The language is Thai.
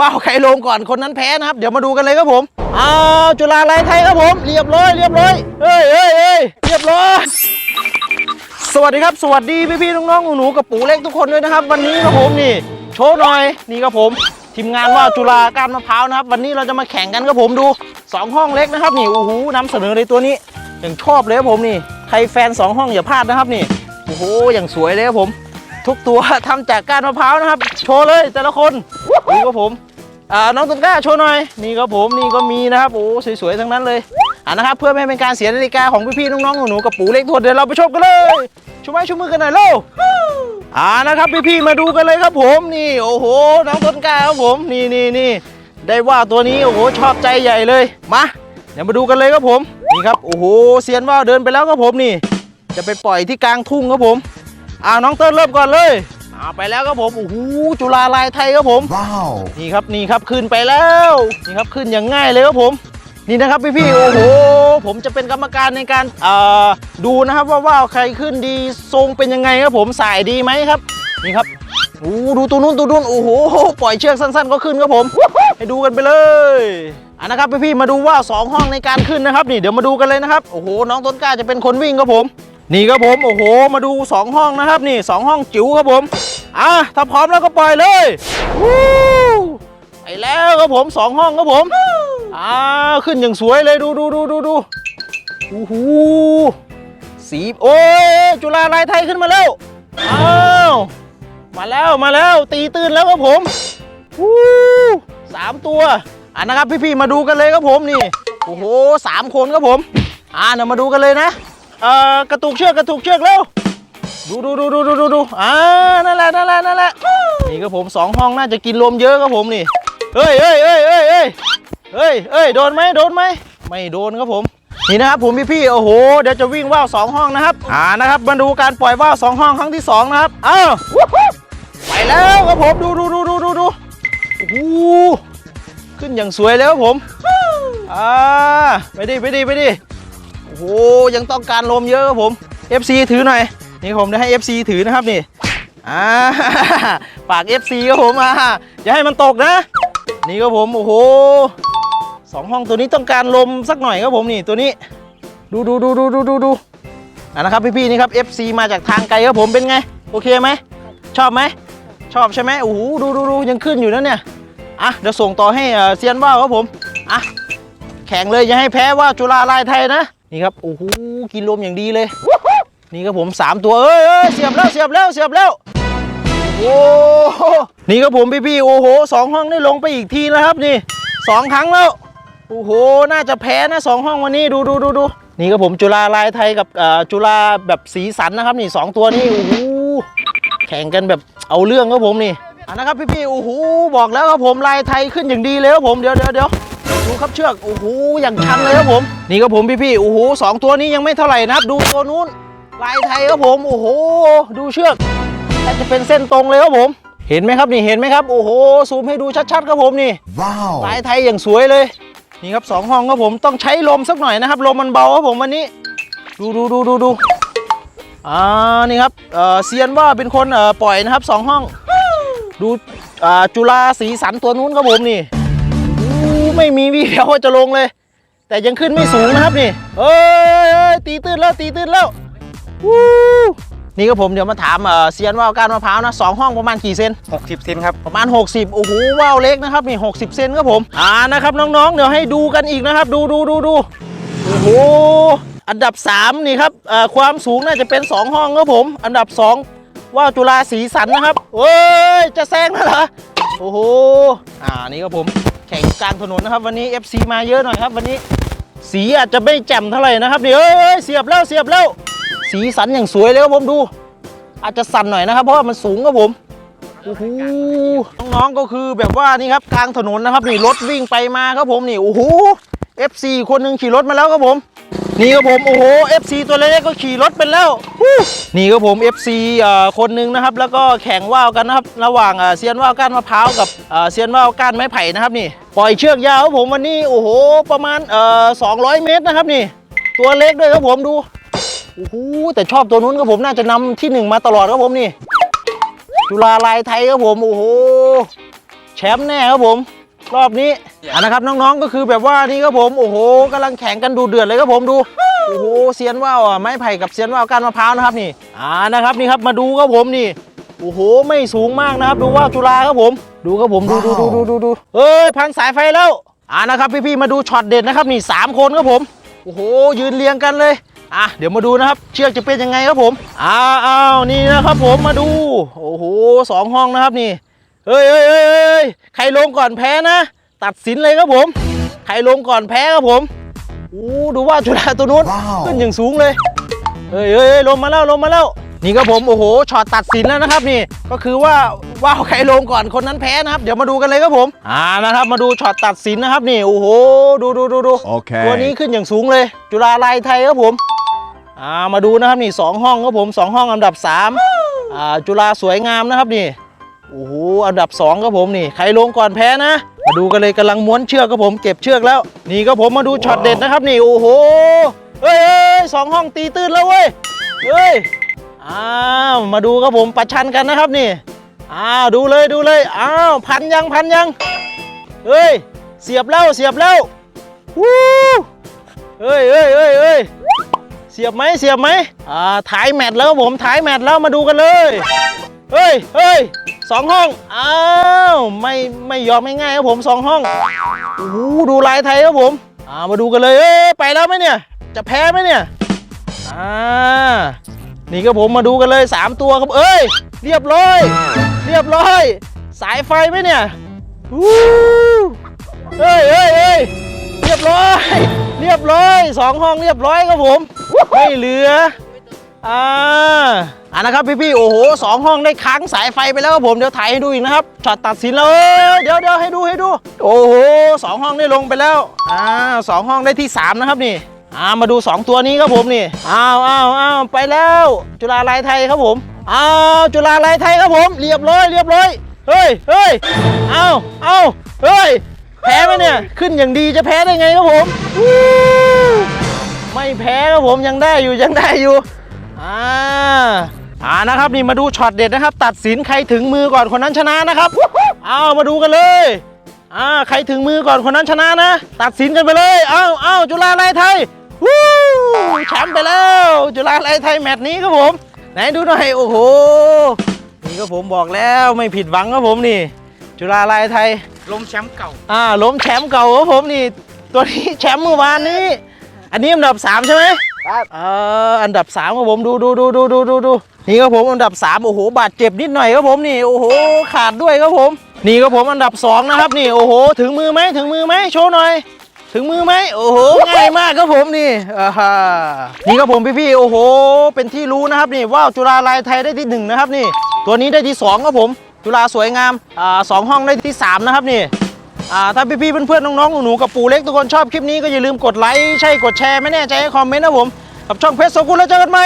ว่าวใครลงก่อนคนนั้นแพ้นะครับ เดี๋ยวมาดูกันเลยครับผมอ้าวจุฬาลัยไทยครับผม เรียบร้อยเรียบร้อยเฮ้ยเฮ้ยเฮ้ยเรียบร้อยสวัสดีครับ สวัสดีพี่ๆน้องๆหนูๆกับปู่เล็กทุกคนด้วยนะครับ วันนี้ครับผมนี่ โชว์หน่อยนี่ครับผมทีมงานว่าจุฬาการมะพร้าวนะครับ วันนี้เราจะมาแข่งกันครับผมดูสองห้องเล็กนะครับนี่โอ้โหนำเสนอเลยตัวนี้อย่างชอบเลยครับผมนี่ใครแฟนสองห้องอย่าพลาดนะครับนี่โอ้โหอย่างสวยเลยครับผม ทุกตัวทำจากก้านมะพร้าวนะครับ โชว์เลยแต่ละคนนี่ครับผม น้องต้นกล้าโชว์หน่อย นี่ครับผมนี่ก็มีนะครับโอ้สวยๆทั้งนั้นเลยอ่านะครับเพื่อไม่ให้เป็นการเสียนาฬิกาของพี่ๆน้องๆหนูๆกับปู่เล็กทุกคนเดี๋ยวเราไปชมกันเลยชูไม้ชูมือกันหน่อยเร็วอ่านะครับพี่ๆมาดูกันเลยครับผมนี่โอ้โห น้องต้นกล้าครับผมนี่นี่นี่ได้ว่าตัวนี้โอ้โหชอบใจใหญ่เลยมาเดี๋ยวมาดูกันเลยครับผมนี่ครับโอ้โหเซียนว่าเดินไปแล้วครับผมนี่ จะไปปล่อยที่กลางทุ่งครับผมอ่าน้องเติ้ลเริ่มก่อนเลย อ่าไปแล้วครับผมโอ้โหจุฬาลายไทยครับผม Wow. นี่ครับนี่ครับขึ้นไปแล้วนี่ครับขึ้นอย่างง่ายเลยครับผม นี่นะครับพี่พี่ๆโอ้โหผมจะเป็นกรรมการในการเอ่อดูนะครับว่าว่าวใครขึ้นดีทรงเป็นยังไงครับผมสายดีไหมครับ นี่ครับโอ้ดูตัวนู้นตัวนู้นโอ้โหปล่อยเชือกสั้นๆ ก็ขึ้นครับผม ให้ดูกันไปเลยอะนะครับพี่พี่ๆมาดูว่าสองห้องในการขึ้นนะครับ นี่เดี๋ยวมาดูกันเลยนะครับ โอ้โหน้องต้นกล้าจะเป็นคนวิ่งครับผม นี่ครับผมโอ้โห มาดูสองห้องนะครับนี่สองห้องจิ๋วครับผมอะถ้าพร้อมแล้วก็ปล่อยเลยวู้ไปแล้วครับผมสองห้องครับผมอ่าขึ้นอย่างสวยเลยดูดูดูดูดูโอ้โหสีโอ้ยจุฬาลายไทยขึ้นมาแล้วอ้าวมาแล้วมาแล้วตีตื่นแล้วครับผมวู้สามตัวอะนะครับพี่ๆมาดูกันเลยครับผมนี่โอ้โหสามคนครับผมอ่าเดี๋ยวมาดูกันเลยนะ เอ่อกระตุกเชือกกระตุกเชือกเร็วดูดูดูดูดูดูดูอ่านั่นแหละนั่นแหละนั่นแหละนี่ครับผมสองห้องน่าจะกินลมเยอะครับผมนี่เฮ้ยเฮ้ยเฮ้ยเฮ้ยเฮ้ยเฮ้ยเฮ้ยโดนไหมโดนไหมไม่โดนครับผมนี่นะครับผมพี่พี่โอ้โหเดี๋ยวจะวิ่งว่าวสองห้องนะครับอ่านะครับมาดูการปล่อยว่าวสองห้องครั้งที่สองนะครับอ้าวไปแล้วครับผมดูดูดูดูดูดูโอ้โหขึ้นอย่างสวยแล้วครับผมอ่าไปดิไปดิไปดิ โอ้โหยังต้องการลมเยอะครับผม FC ถือหน่อย นี่ผมจะให้ FC ถือนะครับนี่อ่าฝาก FC ครับผมอ่าอย่าให้มันตกนะ นี่ครับผมโอ้โหสองห้องตัวนี้ต้องการลมสักหน่อยครับผมนี่ตัวนี้ ดูดูดูดูดูดูดูอ่านะครับพี่ๆนี่ครับ FC มาจากทางไกลครับผมเป็นไง โอเคไหมชอบไหมชอบใช่ไหมโอ้โหดูดูดูยังขึ้นอยู่นะเนี่ยอะเดี๋ยวส่งต่อให้เอ่อเซียนว่าวครับผมอะแข่งเลยอย่าให้แพ้ว่าจุฬาลายไทยนะ นี่ครับโอ้โหกินลมอย่างดีเลย นี่ครับผม3ตัวเอ้ยเอ้ยเสียบแล้วเสียบแล้วเสียบแล้วโอ้โหนี่ครับผมพี่ๆโอ้โหสองห้องได้ลงไปอีกทีแล้วครับนี่สองครั้งแล้วโอ้โหน่าจะแพ้นะสองห้องวันนี้ดูดูดูดูนี่ครับผมจุฬาลายไทยกับจุฬาแบบสีสันนะครับนี่สองตัวนี้โอ้โหแข่งกันแบบเอาเรื่องครับผมนี่อะนะครับพี่ๆโอ้โหบอกแล้วครับผมลายไทยขึ้นอย่างดีเลยครับผมเดี๋ยวเดี๋ยวเดี๋ยว ดูครับเชือกโอ้โหอย่างชันเลยครับผม นี่ครับผมพี่ๆโอ้โหสองตัวนี้ยังไม่เท่าไหร่นะครับ ดูตัวนู้นลายไทยครับผมโอ้โห ดูเชือกน่าจะเป็นเส้นตรงเลยครับผม เห็นไหมครับนี่เห็นไหมครับโอ้โหซูมให้ดูชัดๆครับผมนี่ Wow. ลายไทยอย่างสวยเลยนี่ครับสองห้องครับผมต้องใช้ลมสักหน่อยนะครับลมมันเบาครับผมวันนี้ ดูดูดูดูดูอ่านี่ครับเอ่อเซียนว่าเป็นคนเอ่อปล่อยนะครับสองห้อง ดูอ่าจุฬาสีสันตัวนู้นครับผมนี่อู้ ไม่มีวี่แววว่าจะลงเลย แต่ยังขึ้นไม่สูงนะครับนี่เอ้ยเอ้ยตีตื้นแล้วตีตื้นแล้ววู้นี่ก็ผมเดี๋ยวมาถามเอ่อเซียนว่าวก้านมะพร้าวนะสองห้องประมาณกี่เซน60 เซนครับประมาณ 60 โอ้โหว่าวเล็กนะครับนี่60 เซนครับผมอ่านะครับน้องๆ เดี๋ยวให้ดูกันอีกนะครับ ดูดูดูดูโอ้โหอันดับ 3 นี่ครับเอ่อความสูงน่าจะเป็น 2 ห้องครับผม อันดับ 2 ว่าวจุฬาสีสันนะครับเอ้ยจะแซงแล้วเหรอโอ้โหอ่านี่ครับผม แข่งกลางถนนนะครับ วันนี้ FC มาเยอะหน่อยครับ วันนี้ สีอาจจะไม่แจ่มเท่าไหร่นะครับนี่เอ้ยเสียบแล้วเสียบแล้ว สีสันอย่างสวยเลยครับผมดู อาจจะสั่นหน่อยนะครับ เพราะว่ามันสูงครับผมโอ้โหน้องๆก็คือแบบว่านี่ครับกลางถนนนะครับนี่รถวิ่งไปมาครับผมนี่โอ้โห FC คนหนึ่งขี่รถมาแล้วครับผม นี่ครับผมโอ้โห FC ตัวเล็กๆก็ขี่รถเป็นแล้วนี่ครับผม FC เอ่อคนหนึ่งนะครับ แล้วก็แข่งว่าวกันนะครับ ระหว่างเอ่อเซียนว่าวก้านมะพร้าวกับเอ่อเซียนว่าวก้านไม้ไผ่นะครับนี่ปล่อยเชือกยาวครับผมวันนี้โอ้โหประมาณเอ่อ200 เมตรนะครับนี่ ตัวเล็กด้วยครับผมดูโอ้โหแต่ชอบตัวนู้นครับผมน่าจะนำที่หนึ่งมาตลอดครับผมนี่ จุฬาลายไทยครับผมโอ้โหแชมป์แน่ครับผม รอบนี้อ่านะครับน้องๆก็คือแบบว่านี่ครับผมโอ้โหกำลังแข่งกันดูเดือดเลยครับผมดูโอ้โหเซียนว่าวอะไม้ไผ่กับเซียนว่าวก้านมะพร้าวนะครับนี่อ่านะครับนี่ครับมาดูครับผมนี่โอ้โหไม่สูงมากนะครับ ดูว่าวจุฬาครับผม ดูครับผมดูดูดูดูดูดูเอ้ยพันสายไฟแล้วอ่านะครับพี่ๆมาดูช็อตเด็ดนะครับนี่สามคนครับผมโอ้โหยืนเรียงกันเลยอะเดี๋ยวมาดูนะครับ เชือกจะเป็นยังไงครับผมอ้าวอ้าวนี่นะครับผมมาดู โอ้โหสองห้องนะครับนี่ เฮ้ยเฮ้ยเฮ้ยเฮ้ยเฮ้ยใครลงก่อนแพ้นะ ตัดสินเลยครับผม ใครลงก่อนแพ้ครับผมอู้ดูว่าจุฬาตัวนู้นขึ้นอย่างสูงเลยเฮ้ยเฮ้ยเฮ้ยลงมาแล้วลงมาแล้วนี่ครับผมโอ้โหช็อตตัดสินแล้วนะครับนี่ก็คือว่าว่าวใครลงก่อนคนนั้นแพ้นะครับ เดี๋ยวมาดูกันเลยครับผมอ่านะครับมาดูช็อตตัดสินนะครับนี่โอ้โหดูดูดูดู Okay. ตัวนี้ขึ้นอย่างสูงเลย จุฬาลายไทยครับผมอ่ามาดูนะครับนี่สองห้องครับผมสองห้องอันดับสามอ่าจุฬาสวยงามนะครับนี่ โอ้โหอันดับสองครับผมนี่ใครลงก่อนแพ้นะมาดูกันเลยกำลังม้วนเชือกครับผมเก็บเชือกแล้ว นี่ครับผมมาดูช็อตเด็ดนะครับนี่โอ้โหเฮ้ยสองห้องตีตื้นแล้วเว้ยเฮ้ยอ้าวมาดูครับผมประชันกันนะครับนี่อ้าวดูเลยดูเลยอ้าวพันยังพันยังเฮ้ยเสียบแล้วเสียบแล้ววู้เฮ้ยเฮ้ยเฮ้ยเฮ้ยเสียบไหมเสียบไหมอ่าถ่ายแมตช์แล้วผมถ่ายแมตช์แล้วมาดูกันเลยเฮ้ยเฮ้ย สองห้อง อ้าว ไม่ไม่ยอมง่ายๆครับผมสองห้องโอ้โหดูลายไทยครับผมอ่ามาดูกันเลยเอ้ยไปแล้วไหมเนี่ย จะแพ้ไหมเนี่ยอ่านี่ครับผมมาดูกันเลย 3 ตัวครับเอ้ย เรียบร้อย เรียบร้อย สายไฟไหมเนี่ยวู้เฮ้ยเฮ้ยเฮ้ยเรียบร้อย เรียบร้อยสองห้องเรียบร้อยครับผม ไม่เหลือ อ่าอ่านะครับพี่ๆโอ้โหสองห้องได้ค้างสายไฟไปแล้วครับผมเดี๋ยวถ่ายให้ดูอีกนะครับช็อตตัดสินแล้วเอ้ยเดี๋ยวเดี๋ยวให้ดูให้ดู โอ้โหสองห้องได้ลงไปแล้วอ่าสองห้องได้ที่สามนะครับนี่อ่ามาดูสองตัวนี้ครับผมนี่อ้าวอ้าวอ้าวไปแล้ว จุฬาลายไทยครับผมอ้าวจุฬาลายไทยครับผม เรียบร้อยเรียบร้อยเฮ้ยเฮ้ยอ้าวอ้าวเฮ้ยแพ้ไหมเนี่ยขึ้นอย่างดีจะแพ้ได้ไงครับผมไม่แพ้ครับผมยังได้อยู่ยังได้อยู่ อ่าอ่านะครับนี่มาดูช็อตเด็ดนะครับ ตัดสินใครถึงมือก่อนคนนั้นชนะนะครับเอามาดูกันเลยอ่าใครถึงมือก่อนคนนั้นชนะนะ ตัดสินกันไปเลยเอาเอาจุฬาลายไทยวู้แชมป์ไปแล้ว จุฬาลายไทยแมตช์นี้ครับผมไหนดูหน่อยโอ้โหนี่ก็ผมบอกแล้วไม่ผิดหวังครับผมนี่ จุฬาลายไทยล้มแชมป์เก่าอ่าล้มแชมป์เก่าครับผมนี่ ตัวนี้แชมป์เมื่อวานนี้ อันนี้อันดับสามใช่ไหม ครับเอออันดับ3ครับผมดูดูดูดูดูดูดูนี่ครับผมอันดับ3โอ้โหบาดเจ็บนิดหน่อยครับผมนี่โอ้โหขาดด้วยครับผม นี่ครับผมอันดับ2นะครับนี่โอ้โห ถึงมือไหมถึงมือไหมโชว์หน่อยถึงมือไหมโอ้โหง่ายมากครับผมนี่อ่าฮะนี่ครับผมพี่ๆโอ้โห เป็นที่รู้นะครับนี่ว่าวจุฬาลายไทยได้ที่หนึ่งนะครับนี่ ตัวนี้ได้ที่สองครับผม จุฬาสวยงามอ่าสองห้องได้ที่สามนะครับนี่ อ่าถ้าพี่ๆเพื่อนๆน้องๆหนูๆกับปู่เล็กทุกคนชอบคลิปนี้ก็อย่าลืมกดไลค์ใช่กดแชร์ไม่แน่ใจให้คอมเมนต์นะผมกับช่องเพชรโซกุลแล้วเจอกันใหม่